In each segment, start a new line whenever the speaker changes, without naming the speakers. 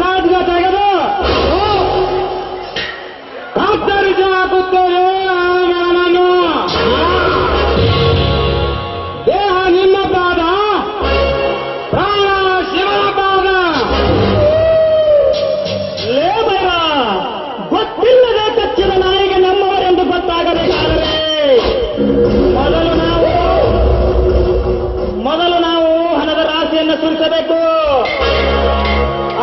ಕಾಡ್ಗ ತೆಗೆದು ಕತ್ತರಿಸಿ ಹಾಕುತ್ತೇವೆ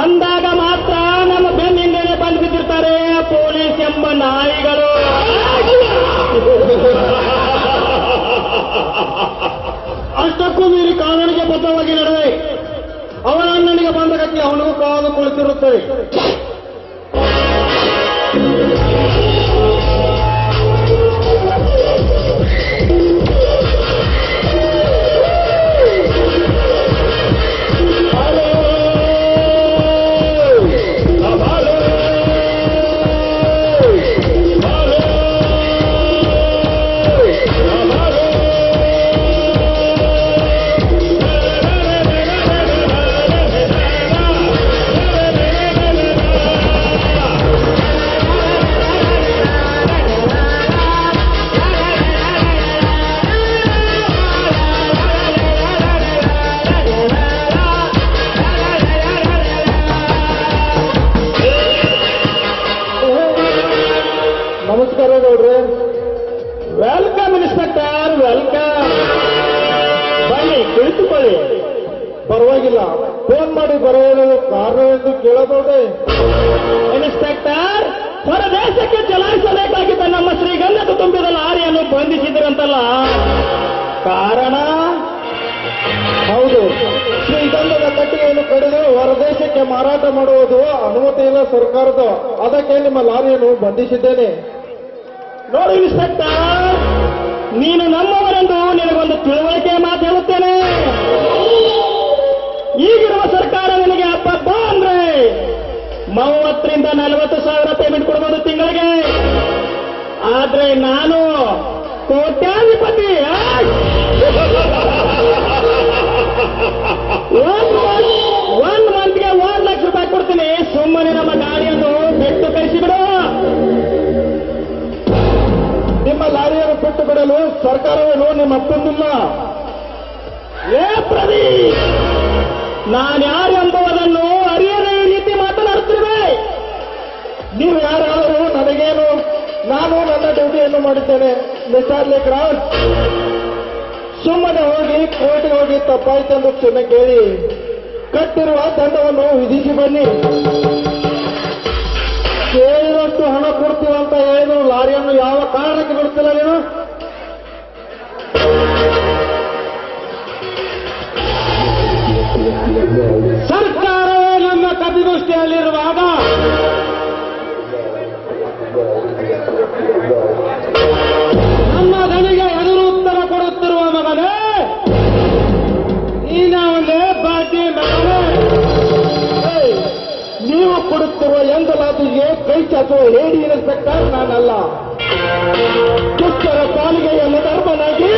ಅಂದಾಗ ಮಾತ್ರ ನಮ್ಮ ಬೆನ್ನಿಂದಲೇ ಬಂದು ಬಿದ್ದಿರ್ತಾರೆ ಪೊಲೀಸ್ ಎಂಬ ನಾಯಿಗಳು. ಅಷ್ಟಕ್ಕೂ ಮೀರಿ ಕಾನೂನಿಗೆ ಬದ್ಧವಾಗಿ ನಡುವೆ ಅವನ ಅಣ್ಣನಿಗೆ ಬಂದ ಗತಿ ಅವನಿಗೂ ಕಾದು ಕುಳಿತಿರುತ್ತದೆ ಪರವಾಗಿಲ್ಲ ಫೋನ್ ಮಾಡಿ ಬರೆಯಲು ಕಾರಣ ಎಂದು ಕೇಳಬಹುದೇ? ಇನ್ಸ್ಪೆಕ್ಟರ್ ಹೊರದೇಶಕ್ಕೆ ಚಲಾಯಿಸಬೇಕಾಗಿದ್ದ ನಮ್ಮ ಶ್ರೀಗಂಧ ಕುಟುಂಬದ ಲಾರಿಯನ್ನು ಬಂಧಿಸಿದ್ರಂತಲ್ಲ. ಕಾರಣ? ಹೌದು. ಶ್ರೀಗಂಧದ ಕಟ್ಟಿಗೆಯನ್ನು ಕಡಿದು ಹೊರದೇಶಕ್ಕೆ ಮಾರಾಟ ಮಾಡುವುದು ಅನುಮತಿ ಇಲ್ಲ ಸರ್ಕಾರದ. ಅದಕ್ಕೆ ನಿಮ್ಮ ಲಾರಿಯನ್ನು ಬಂಧಿಸಿದ್ದೇನೆ. ನೋಡಿ ಇನ್ಸ್ಪೆಕ್ಟರ್ ನೀನು ನಮ್ಮವರೆಂದು ನಿನಗೊಂದು ತಿಳುವಳಿಕೆ ಮಾತು ಹೇಳುತ್ತೇನೆ. ಈಗಿರುವ ಸರ್ಕಾರ ನಿನಗೆ ಅಪ್ಪ ಅಂದ್ರೆ ಮೂವತ್ತರಿಂದ ನಲವತ್ತು ಸಾವಿರ ಪೇಮೆಂಟ್ ಕೊಡ್ಬೋದು ತಿಂಗಳಿಗೆ. ಆದ್ರೆ ನಾನು ಕೋಟ್ಯಾಧಿಪತಿ. ಒಂದು ಒಂದ್ ಮಂತ್ ಒಂದ್ ಮಂತ್ಗೆ ಒಂದ್ ಲಕ್ಷ ರೂಪಾಯಿ ಕೊಡ್ತೀನಿ. ಸುಮ್ಮನೆ ನಮ್ಮ ಗಾಡಿಯನ್ನು ಬಿಟ್ಟು ಕಳಿಸಿಬಿಡು ನಿಮ್ಮ ಲಾರಿಯನ್ನು ಬಿಟ್ಟು ಬಿಡಲು ಸರ್ಕಾರವೇನು ನಿಮ್ಮ ಅಪ್ಪಂದಿಲ್ಲ ನಾನು ಯಾರು ಎಂಬುವುದನ್ನು ಅರಿಯದೇ ರೀತಿ ಮಾತನಾಡುತ್ತಿರುವೆ. ನೀವು ಯಾರಾದರೂ ನನಗೇನು, ನಾನು ನನ್ನ ಡ್ಯೂಟಿಯನ್ನು ಮಾಡುತ್ತೇನೆ ಮಿಸ್ಟರ್ ಲೇಖರಾಜ್ ಸುಮ್ಮನೆ ಹೋಗಿ, ಕೋರ್ಟ್ಗೆ ಹೋಗಿ ತಪ್ಪಾಯ್ತೆಂದು ಕ್ಷಮೆ ಕೇಳಿ, ಕಟ್ಟಿರುವ ದಂಡವನ್ನು ವಿಧಿಸಿ ಬನ್ನಿ. ಕೇಳಿದಷ್ಟು ಹಣ ಕೊಡ್ತೀವಂತ ಹೇಳಿದ್ರು, ಲಾರಿಯನ್ನು ಯಾವ ಕಾರಣಕ್ಕೆ ಬಿಡ್ತಿಲ್ಲ ನೀನು? ನಮ್ಮ ಕಪಿಗೋಷ್ಠಿಯಲ್ಲಿರುವಾಗ ನಮ್ಮ ದನಿಗೆ ಎದುರು ಉತ್ತರ ಕೊಡುತ್ತಿರುವ ಮಗನೇ ನೀನವನೇ ಬಾಟಿ ಮಗನೇ. ನೀವು ಕೊಡುತ್ತಿರುವ ಎಂದಲಾದಿಗೆ ಕೈ ಚಾಚುವ ಹೇಳಿ ಇನ್ಸ್ಪೆಕ್ಟರ್ ನಾನಲ್ಲ. ದುಷ್ಟರ ಪಾಲಿಗೆಯನ್ನು ಧರ್ಮನಾಗಿ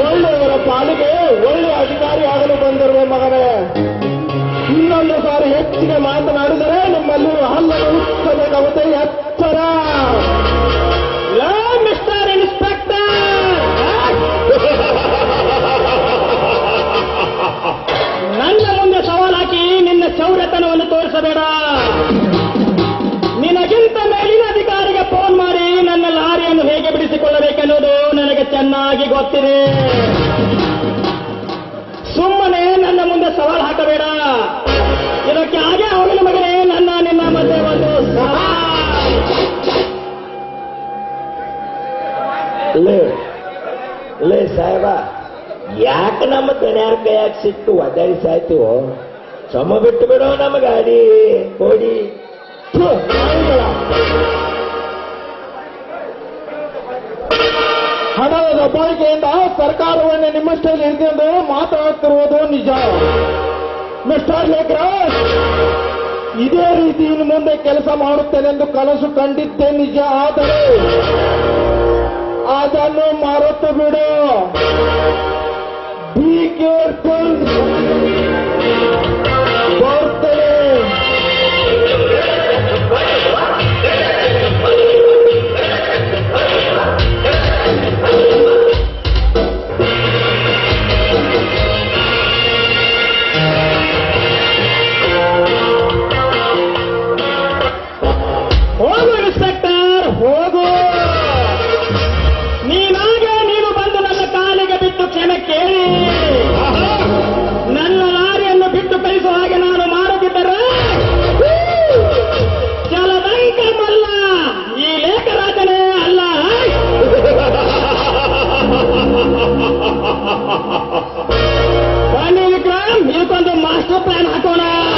ಒಳ್ಳೆಯವರ ಪಾಲಿಗೆ ಒಳ್ಳೆಯ ಅಧಿಕಾರಿ ಆಗಲು ಬಂದಿರುವ ಮಗನೇ. ಹೆಚ್ಚಿಗೆ ಮಾತನಾಡಿದರೆ ನಮ್ಮಲ್ಲಿ ಹಲ್ಲರು ಕವತೆ ಎತ್ತರ ಮಿಸ್ಟರ್ ಇನ್ಸ್ಪೆಕ್ಟರ್ ನನ್ನ ಮುಂದೆ ಸವಾಲ್ ಹಾಕಿ ನಿನ್ನ ಶೌರ್ಯತನವನ್ನು ತೋರಿಸಬೇಡ. ನಿನಗಿಂತ ಮೇಲಿನ ಅಧಿಕಾರಿಗೆ ಫೋನ್ ಮಾಡಿ ನನ್ನ ಲಾರಿಯನ್ನು ಹೇಗೆ ಬಿಡಿಸಿಕೊಳ್ಳಬೇಕೆನ್ನುವುದು ನನಗೆ ಚೆನ್ನಾಗಿ ಗೊತ್ತಿದೆ.
ಲೇ ಸಾಹೇಬ, ಯಾಕೆ ನಮ್ಮ ದಣ್ಯಾರ ಕೈಯಾಗ ಸಿಟ್ಟು ಒದ್ದಾಡಿಸಾಯ್ತು ಸಮ ಬಿಟ್ಟು ಬಿಡೋ ನಮ್ಮ ಗಾಡಿ ಕೋಡಿ.
ಹಣದ ದಬ್ಬಾಳಿಕೆಯಿಂದ ಸರ್ಕಾರವನ್ನು ನಿಮ್ಮಷ್ಟಲ್ಲಿ ಹಿಡಿದು ಮಾತಾಡ್ತಿರುವುದು ನಿಜ. ಮಿಸ್ಟರ್ ಲೇಖರ ಇದೇ ರೀತಿ ಇನ್ನು ಮುಂದೆ ಕೆಲಸ ಮಾಡುತ್ತೇನೆಂದು ಕನಸು ಕಂಡಿದ್ದೆ ನಿಜ ಆದರೆ ಅದನ್ನು ಮರೆತು ಬಿಡು मेरे को तो मास्टर प्लान हटोना